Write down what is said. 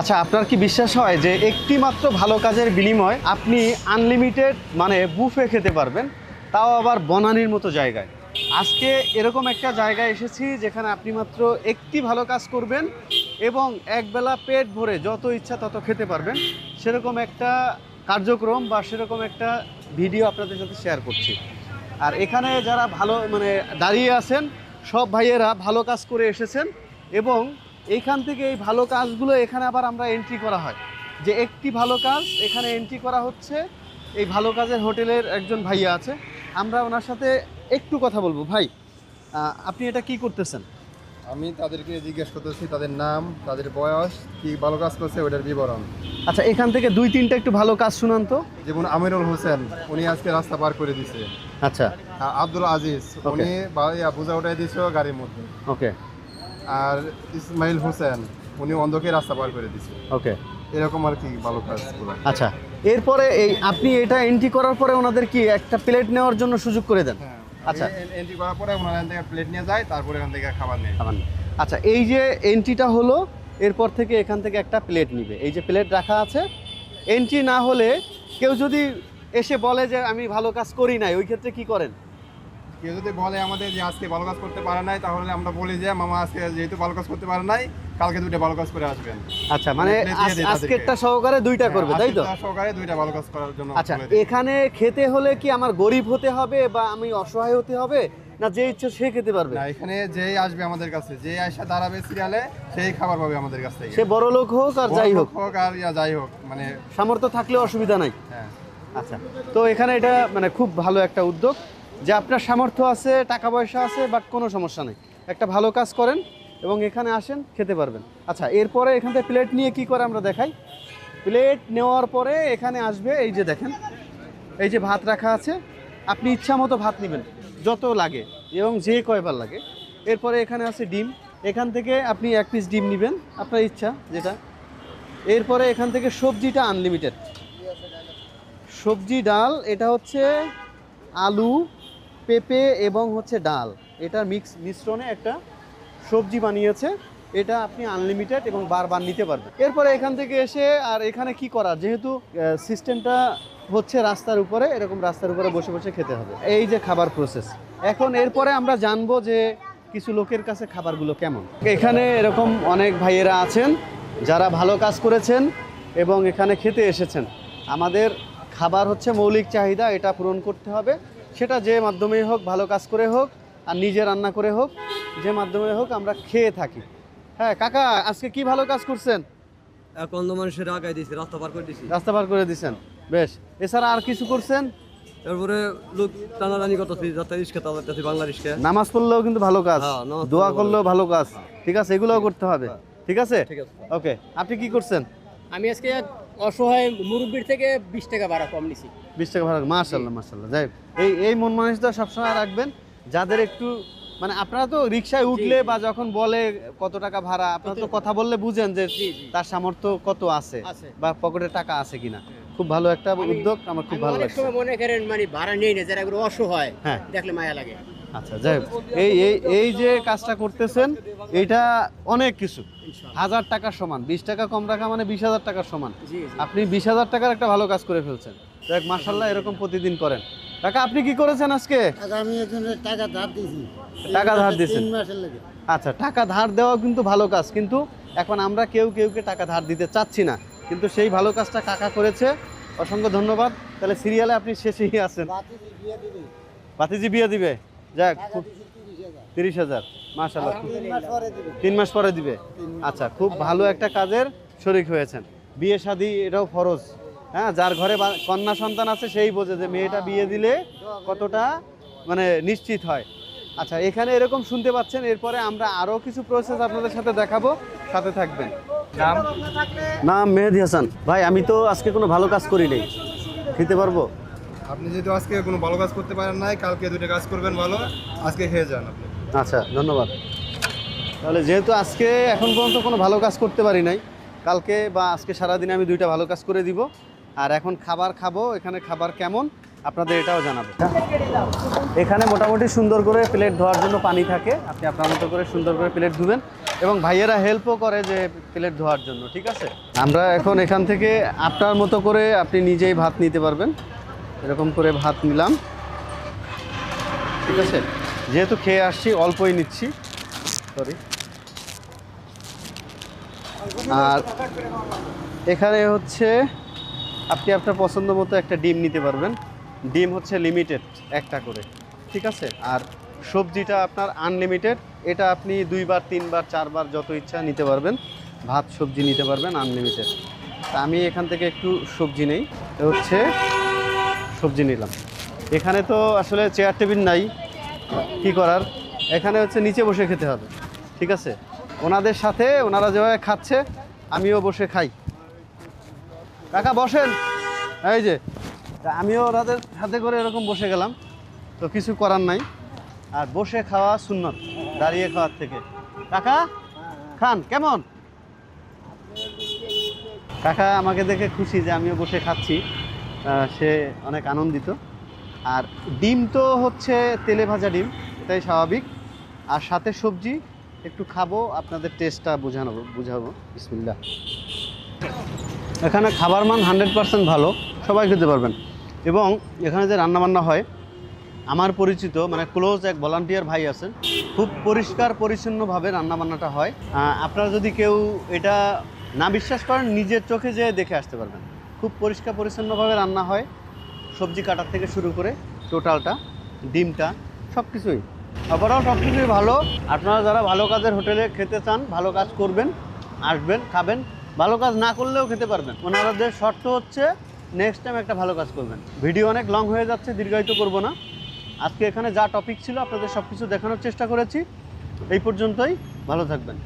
আচ্ছা আপনার কি বিশ্বাস হয় যে একটি মাত্র ভালো কাজের বিনিময় আপনি আনলিমিটেড মানে বুফে খেতে পারবেন? তাও আবার বনানির মতো জায়গায়। আজকে এরকম একটা জায়গায় এসেছি যেখানে আপনি মাত্র একটি ভালো কাজ করবেন এবং একবেলা পেট ভরে যত ইচ্ছা তত খেতে পারবেন। সেরকম একটা কার্যক্রম বা সেরকম একটা ভিডিও আপনাদের সাথে শেয়ার করছি। আর এখানে যারা ভালো মানে দাঁড়িয়ে আছেন, সব ভাইয়েরা ভালো কাজ করে এসেছেন এবং এইখান থেকে এই ভালো কাজগুলো এখানে আবার আমরা এন্ট্রি করা হয়। যে একটি ভালো কাজ এখানে এন্ট্রি করা হচ্ছে এই ভালো কাজের হোটেলের একজন ভাইয়া আছে। আমরা ওনার সাথে একটু কথা বলব। ভাই আপনি এটা কি করতেছেন? আমি তাদেরকে জিজ্ঞেস করতেছি তাদের নাম তাদের বয়স কি ভালো কাজ করছে ওটার বিবরণ। আচ্ছা এখান থেকে দুই তিনটা একটু ভালো কাজ শুনান তো। যেমন আমিরুল হোসেন উনি আজকে রাস্তা পার করে দিছে। আচ্ছা। আব্দুল আজিজ উনি বোঝা উঠাই দিছে গাড়ির মধ্যে। ওকে। আর ইসমাইল হোসেন উনি অন্ধকে রাস্তা পার করে দিছে ওকে। এরকম আর কি ভালো কাজগুলো। আচ্ছা এরপরে এই আপনি এটা এন্ট্রি করার পরে ওনাদের কি একটা প্লেট নেওয়ার জন্য সুযোগ করে দেন? আচ্ছা। এন্ট্রি করার পরে ওনারা এখান থেকে প্লেট নিয়ে যায় তারপরে এখান থেকে খাবার নেয়। খাবার। আচ্ছা এই যে এন্ট্রিটা হলো এরপর থেকে এখান থেকে একটা প্লেট নিবে। এই যে প্লেট রাখা আছে এন্ট্রি না হলে কেউ যদি এসে বলে যে আমি ভালো কাজ করি নাই ওই ক্ষেত্রে কি করেন? কেউ যদি বলে আমাদের যে আজকে ভালো কাজ করতে পারে নাই তাহলে আমরা বলি যে মামা আজকে যেহেতু ভালো কাজ করতে পারে নাই কালকে দুইটা ভালো কাজ করে আসবেন। আচ্ছা মানে। আজকেরটা সহকারে দুইটা করবে তাই তো? সহকারে দুইটা ভালো কাজ করার জন্য আচ্ছা এখানে খেতে হলে কি আমার গরিব হতে হবে বা আমি অসহায় হতে হবে? না যে ইচ্ছে সে খেতে পারবে? না এখানে যেই আসবে আমাদের কাছে যে আয়সা দাঁড়াবে সিরিয়ালে সেই খাবার পাবে আমাদের কাছ থেকে। সে বড় লোক হোক আর যাই হোক। হোক আর ইয়া যাই হোক মানে সামর্থ্য থাকলে অসুবিধা নাই। হ্যাঁ। আচ্ছা তো এখানে এটা মানে খুব ভালো একটা উদ্যোগ। যে আপনার সামর্থ্য আছে, টাকা পয়সা আছে বাট কোনো সমস্যা নেই। একটা ভালো কাজ করেন এবং এখানে আসেন, খেতে পারবেন। আচ্ছা এরপরে এখান থেকে প্লেট নিয়ে কি করে আমরা দেখাই? প্লেট নেওয়ার পরে এখানে আসবে, এই যে দেখেন, এই যে ভাত রাখা আছে। আপনি ইচ্ছা মতো ভাত নেবেন, যত লাগে এবং যে কয়বার লাগে। এরপরে এখানে আছে ডিম। এখান থেকে আপনি এক পিস ডিম নেবেন, আপনার ইচ্ছা যেটা। এরপরে এখান থেকে সবজিটা আনলিমিটেড সবজি, ডাল, এটা হচ্ছে আলু পেঁপে এবং হচ্ছে ডাল। এটা মিক্স মিশ্রণে একটা সবজি বানিয়েছে। এটা আপনি আনলিমিটেড এবং বারবার নিতে পারবেন। এরপরে এখান থেকে এসে আর এখানে কি করা যেহেতু সিস্টেমটা হচ্ছে রাস্তার উপরে, এরকম রাস্তার উপরে বসে বসে খেতে হবে। এই যে খাবার প্রসেস এখন এরপরে আমরা জানব যে কিছু লোকের কাছে খাবারগুলো কেমন। এখানে এরকম অনেক ভাইয়েরা আছেন, যারা ভালো কাজ করেছেন এবং এখানে খেতে এসেছেন। আমাদের খাবার হচ্ছে মৌলিক চাহিদা, এটা পূরণ করতে হবে। সেটা যে মাধ্যমেই হোক ভালো কাজ করে হোক আর নিজে রান্না করে হোক যে মাধ্যমে হোক আমরা খেয়ে থাকি। হ্যাঁ কাকা আজকে কি ভালো কাজ করছেন? এখন তো মানুষের আগায় দিয়েছি রাস্তা পার করে দিয়েছি রাস্তা পার করে দিছেন বেশ। এছাড়া আর কিছু করছেন? তারপরে লোক টানাটানি করতেছি যাতে রিক্সা চালাতেছি বাংলা রিক্সা নামাজ পড়লেও কিন্তু ভালো কাজ হ্যাঁ, দোয়া করলেও ভালো কাজ ঠিক আছে? এগুলোও করতে হবে ঠিক আছে? ঠিক আছে। ওকে আপনি কি করছেন? আমি আজকে অসহায় মুরব্বীর থেকে বিশ টাকা ভাড়া কম নিছি। বিশ টাকা ভাড়া যাই এই এই মন মানসিকতা সবসময় রাখবেন। যাদের একটু মানে আপনারা তো রিক্সায় উঠলে বা যখন বলে কত টাকা ভাড়া আপনারা তো কথা বললে বুঝেন যে। তার সামর্থ্য কত আছে। বা পকেটে টাকা আছে কিনা। খুব ভালো একটা উদ্যোগ আমার খুব ভালো লাগছে। সময় মনে করেন মানে ভাড়া নেই না যারা অসহায় হ্যাঁ। দেখলে মায়া লাগে। আচ্ছা যাই হোক, এই এই এই যে কাজটা করতেছেন এইটা অনেক কিছু। হাজার টাকার সমান বিশ টাকা কম রাখা মানে বিশ হাজার টাকার সমান। আপনি বিশ হাজার টাকার একটা ভালো কাজ করে ফেলছেন। দেখ মার্শাল্লাহ এরকম প্রতিদিন করেন। কাকা আপনি কি করেছেন আজকে? টাকা আমি টাকা ধার দিয়েছি। টাকা ধার দিয়েছেন? তিন মাসের লেগে। আচ্ছা টাকা ধার দেওয়া কিন্তু ভালো কাজ কিন্তু এখন আমরা কেউ কেউকে টাকা ধার দিতে চাচ্ছি না। কিন্তু সেই ভালো কাজটা কাকা করেছে। অসংখ্য ধন্যবাদ। তাহলে সিরিয়ালে আপনি শেষেই আছেন। বাতিজি বিয়ে দিবে? যাক খুব তিরিশ হাজার। মাশাল্লাহ তিন মাস পরে তিন মাস পরে দিবে? আচ্ছা খুব ভালো একটা কাজের শরিক হয়েছেন। বিয়ে শাদী এটাও ফরজ। হ্যাঁ যার ঘরে কন্যা সন্তান আছে সেই বোঝে যে মেয়েটা বিয়ে দিলে কতটা মানে নিশ্চিত হয়। আচ্ছা এখানে এরকম শুনতে পাচ্ছেন এরপরে আমরা আরও কিছু প্রসেস আপনাদের সাথে দেখাবো সাথে থাকবেন। নাম? নাম মেহেদি হাসান। ভাই আমি তো আজকে কোনো ভালো কাজ করি নাই। খেতে পারব? আপনি যেহেতু আজকে কোনো ভালো কাজ করতে পারেন নাই, কালকে দুটো কাজ করবেন ভালো, আজকে খেয়ে যান আপনি। আচ্ছা ধন্যবাদ। তাহলে যেহেতু আজকে এখন পর্যন্ত কোনো ভালো কাজ করতে পারি নাই, কালকে বা আজকে সারাদিনে আমি দুইটা ভালো কাজ করে দিব। আর এখন খাবার খাব, এখানে খাবার কেমন, আপনাদের এটাও জানাব। এখানে মোটামুটি সুন্দর করে প্লেট ধোয়ার জন্য পানি থাকে, আপনি আপনার মতো করে সুন্দর করে প্লেট ধুবেন এবং ভাইয়েরা হেল্পও করে যে প্লেট ধোয়ার জন্য, ঠিক আছে? আমরা এখন এখান থেকে আপনার মতো করে আপনি নিজেই ভাত নিতে পারবেন। এরকম করে ভাত নিলাম। ঠিক আছে? যেহেতু খেয়ে আসছি, অল্পই নিচ্ছি। সরি আর এখানে হচ্ছে আপনি আপনার পছন্দ মতো একটা ডিম নিতে পারবেন। ডিম হচ্ছে লিমিটেড একটা করে। ঠিক আছে? আর সবজিটা আপনার আনলিমিটেড এটা আপনি দুইবার, তিনবার, চারবার যত ইচ্ছা নিতে পারবেন। ভাত, সবজি নিতে পারবেন আনলিমিটেড আমি এখান থেকে একটু সবজি নেই। হচ্ছে সবজি নিলাম। এখানে তো আসলে চেয়ার টেবিল নাই, কি করার? এখানে হচ্ছে নিচে বসে খেতে হবে, ঠিক আছে? ওনাদের সাথে ওনারা যেভাবে খাচ্ছে, আমিও বসে খাই। কাকা, বসেন। এই যে আমিও ওনাদের সাথে করে এরকম বসে গেলাম, তো কিছু করার নাই। আর বসে খাওয়া সুন্নত, দাঁড়িয়ে খাওয়ার থেকে। কাকা, খান, কেমন? কাকা, আমাকে দেখে খুশি যে আমিও বসে খাচ্ছি। সে অনেক আনন্দিত। আর ডিম তো হচ্ছে তেলে ভাজা ডিম, এটাই স্বাভাবিক। আর সাথে সবজি, একটু খাব, আপনাদের টেস্টটা বোঝানো, বুঝাবো। বিসমিল্লা এখানে খাবার মান হান্ড্রেড পার্সেন্ট ভালো, সবাই খেতে পারবেন। এবং এখানে যে রান্নাবান্না হয়, আমার পরিচিত মানে ক্লোজ এক ভলান্টিয়ার ভাই আছেন, খুব পরিষ্কার, পরিচ্ছন্নভাবে রান্নাবান্নাটা হয়। আপনারা যদি কেউ এটা না বিশ্বাস করেন, নিজের চোখে যেয়ে দেখে আসতে পারবেন। খুব পরিষ্কার পরিচ্ছন্নভাবে রান্না হয়। সবজি কাটার থেকে শুরু করে টোটালটা, ডিমটা সব কিছুই ওভারঅল সব কিছুই ভালো। আপনারা যারা ভালো কাজের হোটেলে খেতে চান, ভালো কাজ করবেন, আসবেন, খাবেন, ভালো কাজ না করলেও খেতে পারবেন। ওনাদের শর্ত হচ্ছে নেক্সট টাইম একটা ভালো কাজ করবেন। ভিডিও অনেক লং হয়ে যাচ্ছে, দীর্ঘায়িত করব না। আজকে এখানে যা টপিক ছিল, আপনাদের সব কিছু দেখানোর চেষ্টা করেছি। এই পর্যন্তই, ভালো থাকবেন।